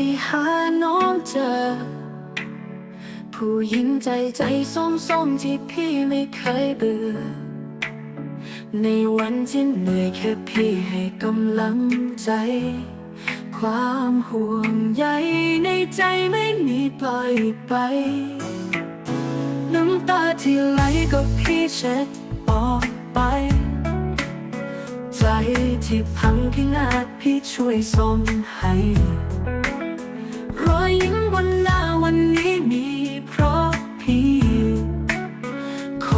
ที่หาน้องเจอ ผู้หญิงใจใจส้มส้มที่พี่ไม่เคยเบื่อ ในวันที่เหนื่อยแค่พี่ให้กำลังใจ ความห่วงใยในใจไม่มีปล่อยไป น้ำตาที่ไหลก็พี่เช็ดออกไปใจที่พังพินาดพี่ช่วยส่อมให้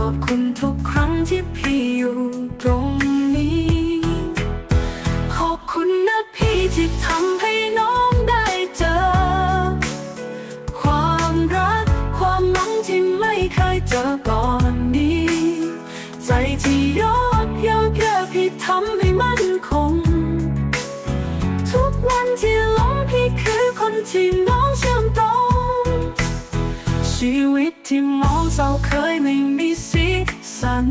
อบคุณทุกครั้งที่พี่อยู่ตรงนี้ ขอบคุณนะพี่ที่ทำให้น้องได้เจอ ความรักความหวังที่ไม่เคยเจอก่อนนี้ ใจที่ยกยกเยอะพี่ทำให้มั่นคง ทุกวันที่หลงพี่คือคนที่น้องเชื่อมตรงชีวิตที่มองเศร้าเคยไม่ สัน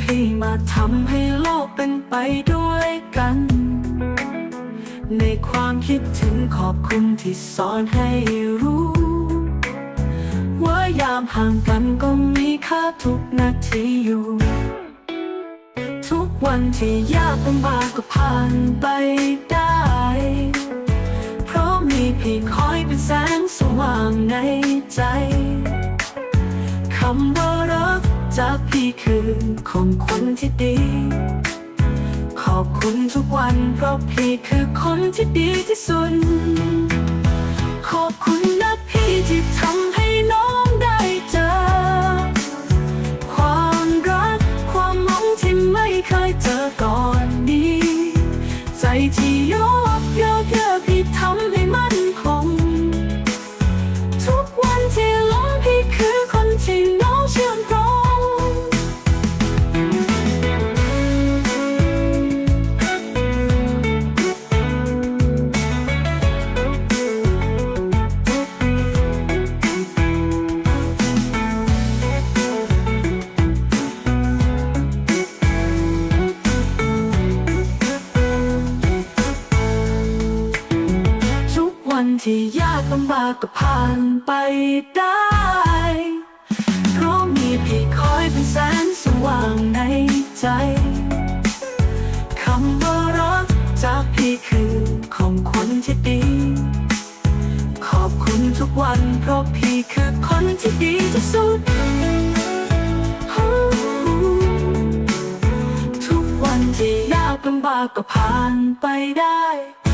พี่มาทำให้โลกเป็นไปด้วยกัน ในความคิดถึงขอบคุณที่สอนให้รู้ ว่ายามห่างกันก็มีค่าทุกนาทีอยู่ ทุกวันที่ยากลำบากก็ผ่านไปได้ เพราะมีพี่คอยเป็นแสงสว่างในใจ คำว่า จากพี่คือของคนที่ดี ขอบคุณทุกวันเพราะพี่คือคนที่ดีที่สุด ที่ยากลำบากก็ผ่านไปได้เพราะมีพี่คอยเป็นแสงสว่างในใจคำว่ารักจากพี่คือของคนที่ดี ขอบคุณทุกวันเพราะพี่คือคนที่ดีที่สุดทุกวันที่ยากลำบากก็ผ่านไปได้